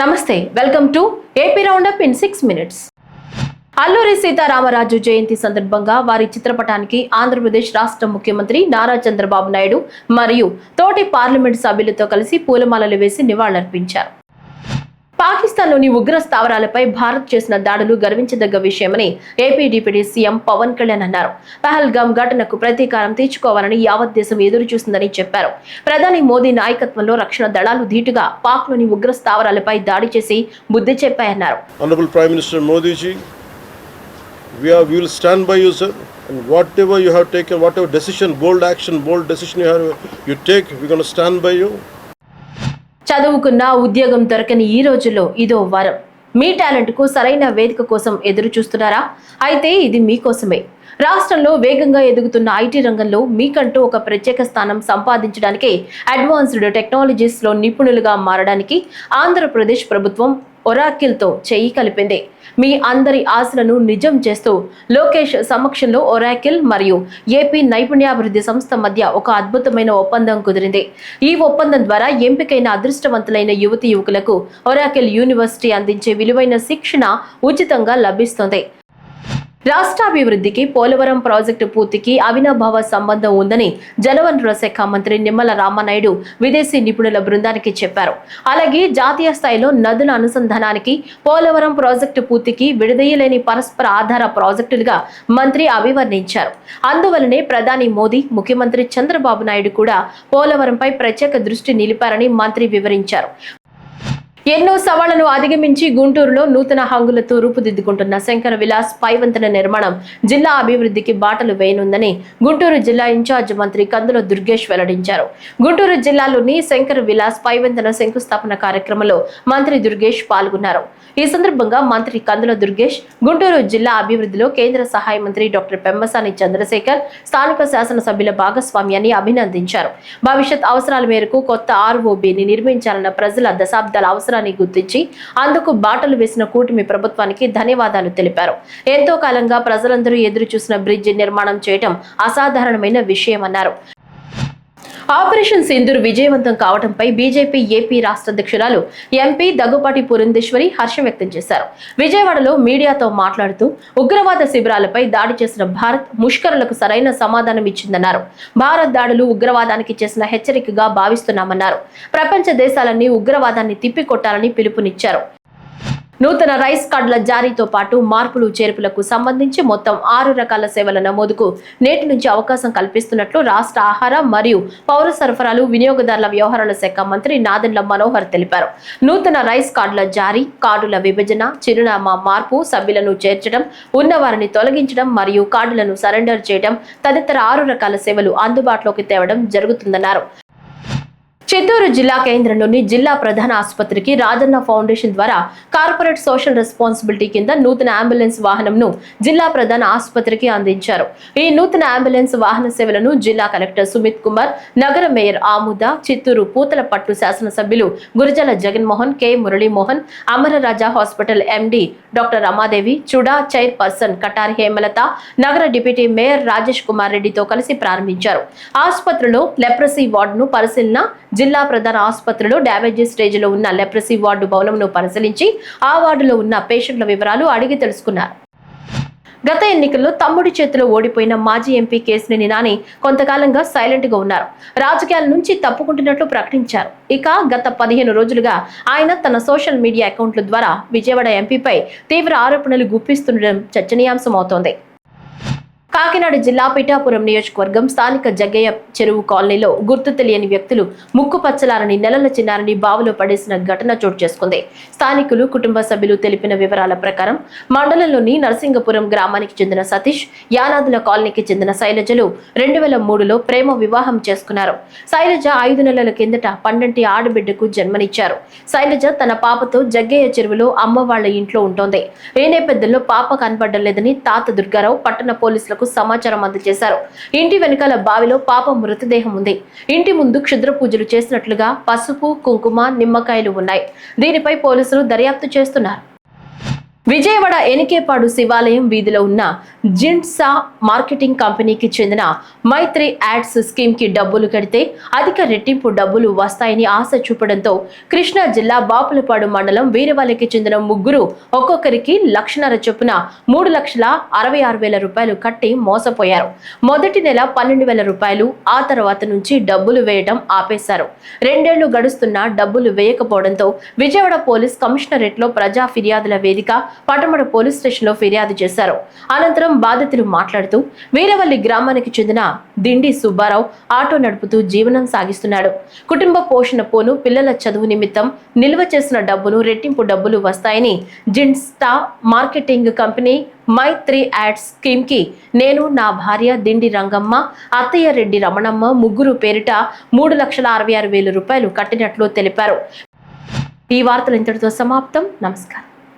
నమస్తే welcome to AP roundup in six minutes Alluri Sitaramaraju జయంతి సందర్భంగా వారి చిత్రపటానికి ఆంధ్రప్రదేశ్ రాష్ట్ర ముఖ్యమంత్రి నారా చంద్రబాబు నాయుడు మరియు తోటి పార్లమెంట్ సభ్యులతో కలిసి పూలమాలలు వేసి నివాళులర్పించారు. పాకిస్తాన్లోని ఉగ్ర స్థావరాలపై భారత్ చేసిన దాడులు గర్వించదగ్గ విషయమని AP deputy CM Pawan Kalyan అన్నారు. పహల్ పహల్గామ్ ఘటనకు ప్రతీకారం తీర్చుకోవాలని యావత్ దేశం ఎదురు చూస్తుందని చెప్పారు. ప్రధాని మోదీ నాయకత్వంలో రక్షణ దళాలు ధీటుగా పాక్లోని ఉగ్ర స్థావరాలపై దాడి చేసి బుద్ధి చెప్పాయన్నారు. Whatever you have taken, whatever decision, bold action, bold decision you have, you take, we're going to stand by you. చదువుకున్న ఉద్యోగం దొరకని ఈ రోజుల్లో ఇదో వరం. మీ టాలెంట్కు సరైన వేదిక కోసం ఎదురు చూస్తున్నారా అయితే ఇది మీకోసమే. రాష్ట్రంలో వేగంగా ఎదుగుతున్న ఐటీ రంగంలో మీకంటూ ఒక ప్రత్యేక స్థానం సంపాదించడానికి అడ్వాన్స్డ్ టెక్నాలజీస్లో నిపుణులుగా మారడానికి ఆంధ్రప్రదేశ్ ప్రభుత్వం ఒరాకిల్తో చేయి కలిపింది. మీ అందరి ఆశలను నిజం చేస్తూ లోకేష్ సమక్షంలో ఒరాకిల్ మరియు ఏపీ నైపుణ్యాభివృద్ధి సంస్థ మధ్య ఒక అద్భుతమైన ఒప్పందం కుదిరింది. ఈ ఒప్పందం ద్వారా ఎంపికైన అదృష్టవంతులైన యువతి యువకులకు ఒరాకిల్ యూనివర్సిటీ అందించే విలువైన శిక్షణ ఉచితంగా లభిస్తుంది. రాష్ట్రాభివృద్ధికి పోలవరం ప్రాజెక్టు పూర్తికి అవినాభావ సంబంధం ఉందని జలవనరుల శాఖ మంత్రి నిమ్మల రామనాయుడు విదేశీ నిపుణుల బృందానికి చెప్పారు. అలాగే జాతీయ స్థాయిలో నదుల అనుసంధానానికి పోలవరం ప్రాజెక్టు పూర్తికి విడదీయలేని పరస్పర ఆధార ప్రాజెక్టులుగా మంత్రి అభివర్ణించారు. అందువలనే ప్రధాని మోదీ ముఖ్యమంత్రి చంద్రబాబు నాయుడు కూడా పోలవరంపై ప్రత్యేక దృష్టి నిలిపారని మంత్రి వివరించారు. ఎన్నో సవాళ్ళను అధిగమించి గుంటూరులో నూతన హంగులతో రూపుదిద్దుకుంటున్న శంకర విలాస్ పైవంతన నిర్మాణం జిల్లా అభివృద్ధికి బాటలు వేయనుందని గుంటూరు జిల్లా ఇన్ఛార్జ్ మంత్రి కందుల దుర్గేష్ వెల్లడించారు. గుంటూరు జిల్లాలోని శంకర విలాస్ పైవంతన శంకుస్థాపన కార్యక్రమంలో మంత్రి దుర్గేష్ పాల్గొన్నారు. ఈ సందర్భంగా మంత్రి కందుల దుర్గేష్ గుంటూరు జిల్లా అభివృద్ధిలో కేంద్ర సహాయ మంత్రి డాక్టర్ పెమ్మసాని చంద్రశేఖర్ స్థానిక శాసనసభ్యుల భాగస్వామ్యాన్ని అభినందించారు. భవిష్యత్ అవసరాల మేరకు కొత్త ఆర్ఓబిని నిర్మించాలన్న ప్రజల దశాబ్దాల అవసరాన్ని గుర్తించి అందుకు బాటలు వేసిన కూటమి ప్రభుత్వానికి ధన్యవాదాలు తెలిపారు. ఎంతో కాలంగా ప్రజలందరూ ఎదురు చూసిన బ్రిడ్జి నిర్మాణం చేయడం అసాధారణమైన విషయమన్నారు. ఆపరేషన్ సింధూర్ విజయవంతం కావడంపై బీజేపీ ఏపీ రాష్ట్ర అధ్యక్షురాలు ఎంపీ దగ్గుపాటి పురంధేశ్వరి హర్షం వ్యక్తం చేశారు. విజయవాడలో మీడియాతో మాట్లాడుతూ ఉగ్రవాద శిబిరాలపై దాడి చేసిన భారత్ ముష్కరులకు సరైన సమాధానం ఇచ్చిందన్నారు. భారత్ దాడులు ఉగ్రవాదానికి చేసిన హెచ్చరికగా భావిస్తున్నామన్నారు. ప్రపంచ దేశాలన్నీ ఉగ్రవాదాన్ని తిప్పికొట్టాలని పిలుపునిచ్చారు. నూతన రైస్ కార్డుల జారీతో పాటు మార్పులు చేర్పులకు సంబంధించి మొత్తం ఆరు రకాల సేవల నమోదుకు నేటి నుంచి అవకాశం కల్పిస్తున్నట్లు రాష్ట్ర ఆహార మరియు పౌర సరఫరాలు వినియోగదారుల వ్యవహారాల శాఖ మంత్రి నాదెండ్ల మనోహర్ తెలిపారు. నూతన రైస్ కార్డుల జారీ కార్డుల విభజన చిరునామా మార్పు సభ్యులను చేర్చడం ఉన్నవారిని తొలగించడం మరియు కార్డులను సరెండర్ చేయడం తదితర ఆరు రకాల సేవలు అందుబాటులోకి తేవడం జరుగుతుందన్నారు. చిత్తూరు జిల్లా కేంద్రంలోని జిల్లా ప్రధాన ఆసుపత్రికి రాజన్న ఫౌండేషన్ ద్వారా కార్పొరేట్ సోషల్ రెస్పాన్సిబిలిటీ కింద నూతన అంబులెన్స్ వాహనంను జిల్లా ప్రధాన ఆసుపత్రికి అందించారు. ఈ నూతన అంబులెన్స్ వాహన సేవలను జిల్లా కలెక్టర్ సుమిత్ కుమార్ నగర మేయర్ ఆముద చిత్తూరు పూతలపట్టు శాసనసభ్యులు Gurijala Jaganmohan K. Muralimohan Amararaja hospital MD doctor Ramadevi CUDA chairperson Katari Hemalatha నగర డిప్యూటీ మేయర్ రాజేష్ కుమార్ రెడ్డితో కలిసి ప్రారంభించారు. ఆసుపత్రిలో లెప్రసీ వార్డును పరిశీలన జిల్లా ప్రధాన ఆసుపత్రిలో డ్యామేజెస్ స్టేజ్లో ఉన్న లెప్రసీ వార్డు భవనంను పరిశీలించి ఆ వార్డులో ఉన్న పేషెంట్ల వివరాలు అడిగి తెలుసుకున్నారు. గత ఎన్నికల్లో తమ్ముడి చేతిలో ఓడిపోయిన మాజీ ఎంపీ కేసినేని నాని కొంతకాలంగా సైలెంట్గా ఉన్నారు. రాజకీయాల నుంచి తప్పుకుంటున్నట్లు ప్రకటించారు. ఇక గత పదిహేను రోజులుగా ఆయన తన సోషల్ మీడియా అకౌంట్ల ద్వారా విజయవాడ ఎంపీపై తీవ్ర ఆరోపణలు గుప్పిస్తుండడం చర్చనీయాంశం అవుతోంది కాకినాడ జిల్లా పిఠాపురం నియోజకవర్గం స్థానిక జగ్గయ్య చెరువు కాలనీలో గుర్తు తెలియని వ్యక్తులు ముక్కు పచ్చలారని నెలల చిన్నారని బావిలో పడేసిన ఘటన చోటు చేసుకుంది. స్థానికులు కుటుంబ సభ్యులు తెలిపిన వివరాల ప్రకారం మండలంలోని నరసింగపురం గ్రామానికి చెందిన సతీష్ యానాదుల కాలనీకి చెందిన శైలజలు రెండు వేల మూడులో ప్రేమ వివాహం చేసుకున్నారు. శైలజ ఐదు నెలల కిందట పండంటి ఆడబిడ్డకు జన్మనిచ్చారు. శైలజ తన పాపతో జగ్గయ్య చెరువులో అమ్మ వాళ్ళ ఇంట్లో ఉంటోంది. ఏ నేపథ్యంలో పాప కనబడలేదని లేదని తాత దుర్గారావు పట్టణ పోలీసులకు సమాచారం అందజేశారు. ఇంటి వెనకాల బావిలో పాప మృతదేహం ఉంది. ఇంటి ముందు క్షుద్ర పూజలు చేసినట్లుగా పసుపు కుంకుమ నిమ్మకాయలు ఉన్నాయి. దీనిపై పోలీసులు దర్యాప్తు చేస్తున్నారు. విజయవాడ ఎనికేపాడు శివాలయం వీధిలో ఉన్న జింట్సా మార్కెటింగ్ కంపెనీకి చెందిన మైత్రి యాడ్స్ స్కీమ్కి డబ్బులు కడితే అధిక రెట్టింపు డబ్బులు వస్తాయని ఆశ చూపడంతో కృష్ణా జిల్లా బాపులపాడు మండలం వీరవల్లికి చెందిన ముగ్గురు ఒక్కొక్కరికి లక్షన్నర చొప్పున మూడు లక్షల అరవై ఆరు వేల రూపాయలు కట్టి మోసపోయారు. మొదటి నెల పన్నెండు వేల రూపాయలు ఆ తర్వాత నుంచి డబ్బులు వేయడం ఆపేశారు. రెండేళ్ళు గడుస్తున్నా డబ్బులు వేయకపోవడంతో విజయవాడ పోలీస్ కమిషనరేట్లో ప్రజా ఫిర్యాదుల వేదిక పటమడ పోలీస్ స్టేషన్లో ఫిర్యాదు చేశారు. అనంతరం బాధితులు మాట్లాడుతూ వీరవల్లి గ్రామానికి చెందిన దిండి సుబ్బారావు ఆటో నడుపుతూ జీవనం సాగిస్తున్నాడు. కుటుంబ పోషణ పోను పిల్లల చదువు నిమిత్తం నిల్వ చేసిన డబ్బును రెట్టింపు డబ్బులు వస్తాయని జిన్స్టా marketing company my three ads స్కీమ్కి నేను నా భార్య దిండి రంగమ్మ అత్తయ్య రెడ్డి రమణమ్మ ముగ్గురు పేరిట మూడు లక్షల అరవై ఆరు వేల రూపాయలు కట్టినట్లు తెలిపారు. ఈ వార్తలు ఇంతటితో సమాప్తం. నమస్కారం.